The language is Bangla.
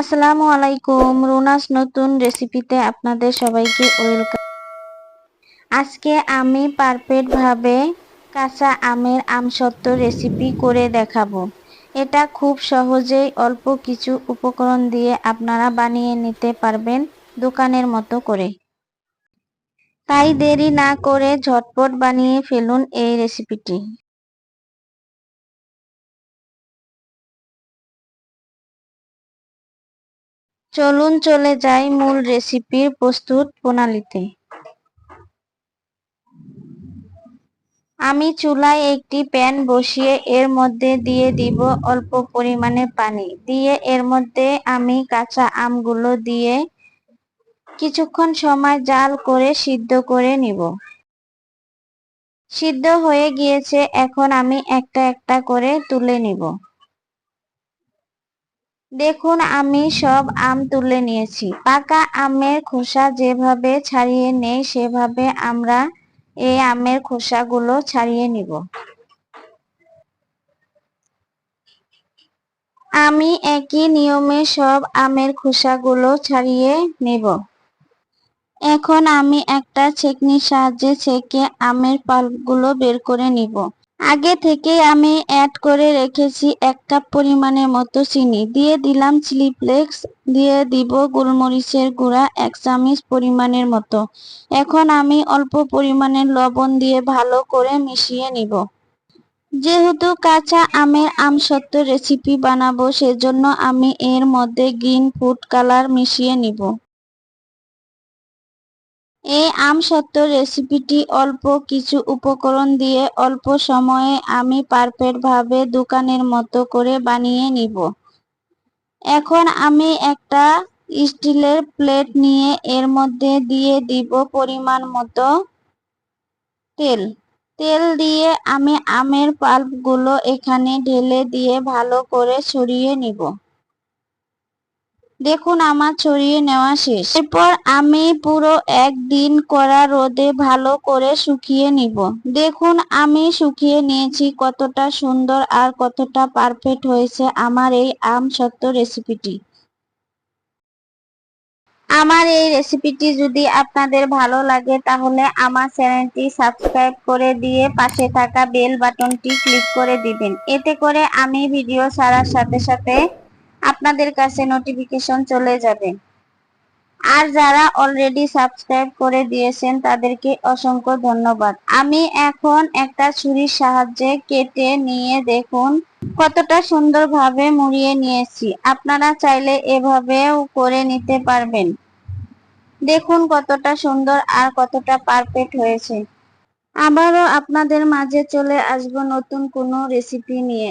আসসালামু আলাইকুম। রুনাস নতুন রেসিপিতে আপনাদের সবাইকে ওয়েলকাম। আজকে আমি পারফেক্ট ভাবে কাঁচা আমের আমসত্ত্ব রেসিপি করে দেখাবো। এটা খুব সহজেই অল্প কিছু উপকরণ দিয়ে আপনারা বানিয়ে নিতে পারবেন দোকানের মতো করে। তাই দেরি না করে ঝটপট বানিয়ে ফেলুন এই রেসিপিটি। চলুন চলে যাই মূল রেসিপির প্রস্তুত প্রণালীতে। আমি চুলায় একটি প্যান বসিয়ে এর মধ্যে দিয়ে দিব অল্প পরিমাণে পানি। দিয়ে এর মধ্যে আমি কাঁচা আমগুলো দিয়ে কিছুক্ষণ সময় জাল করে সিদ্ধ করে নিব। সিদ্ধ হয়ে গিয়েছে, এখন আমি একটা একটা করে তুলে নিব। দেখুন, আমি সব আম তুলে নিয়েছি। পাকা আমের খোসা যেভাবে ছাড়িয়ে নেই, সেভাবে আমরা এই আমের খোসাগুলো ছাড়িয়ে নিব। আমি একই নিয়মে সব আমের খোসাগুলো ছাড়িয়ে নেব। এখন আমি একটা ছেকনির সাহায্যে ছেঁকে আমের পাল্পগুলো বের করে নিব। আগে থেকে আমি অ্যাড করে রেখেছি এক কাপ পরিমাণের মতো চিনি। দিয়ে দিলাম চিলি ফ্লেক্স দিয়ে দিব গোলমরিচের গুঁড়া এক চামচ পরিমাণের মতো। এখন আমি অল্প পরিমাণের লবণ দিয়ে ভালো করে মিশিয়ে নিব। যেহেতু কাঁচা আমের আমসত্ত্ব রেসিপি বানাবো, সেজন্য আমি এর মধ্যে গ্রিন ফুড কালার মিশিয়ে নিব। এই আমসত্ত্ব রেসিপিটি অল্প কিছু উপকরণ দিয়ে অল্প সময়ে আমি পারফেক্টভাবে দোকানের মতো করে বানিয়ে নিব। এখন আমি একটা স্টিলের প্লেট নিয়ে এর মধ্যে দিয়ে দিব পরিমাণ মতো তেল। তেল দিয়ে আমি আমের পাল্পগুলো এখানে ঢেলে দিয়ে ভালো করে ছড়িয়ে নিব। দেখুন, আমার ছড়িয়ে নেওয়া শেষ। এরপর আমি পুরো একদিন করা রোদে ভালো করে শুকিয়ে নিব। দেখুন, আমি শুকিয়ে নিয়েছি কতটা সুন্দর আর কতটা পারফেক্ট হয়েছে আমার এই আম সত্য রেসিপিটি। আমার এই রেসিপিটি যদি আপনাদের ভালো লাগে, তাহলে আমার চ্যানেলটি সাবস্ক্রাইব করে দিয়ে পাশে থাকা বেল বাটনটি ক্লিক করে দিবেন। এতে করে আমি ভিডিও ছাড়ার সাথে সাথে আপনাদের কাছে নোটিফিকেশন চলে যাবে। আর যারা অলরেডি সাবস্ক্রাইব করে দিয়েছেন, তাদেরকে অসংখ্য ধন্যবাদ। আমি এখন একটা ছুরির সাহায্যে কেটে নিয়ে দেখুন, কতটা সুন্দরভাবে মুড়িয়ে নিয়েছি। আপনারা চাইলে এভাবেও করে নিতে পারবেন। দেখুন কতটা সুন্দর আর কতটা পারফেক্ট হয়েছে। আবারও আপনাদের মাঝে চলে আসব নতুন কোনো রেসিপি নিয়ে।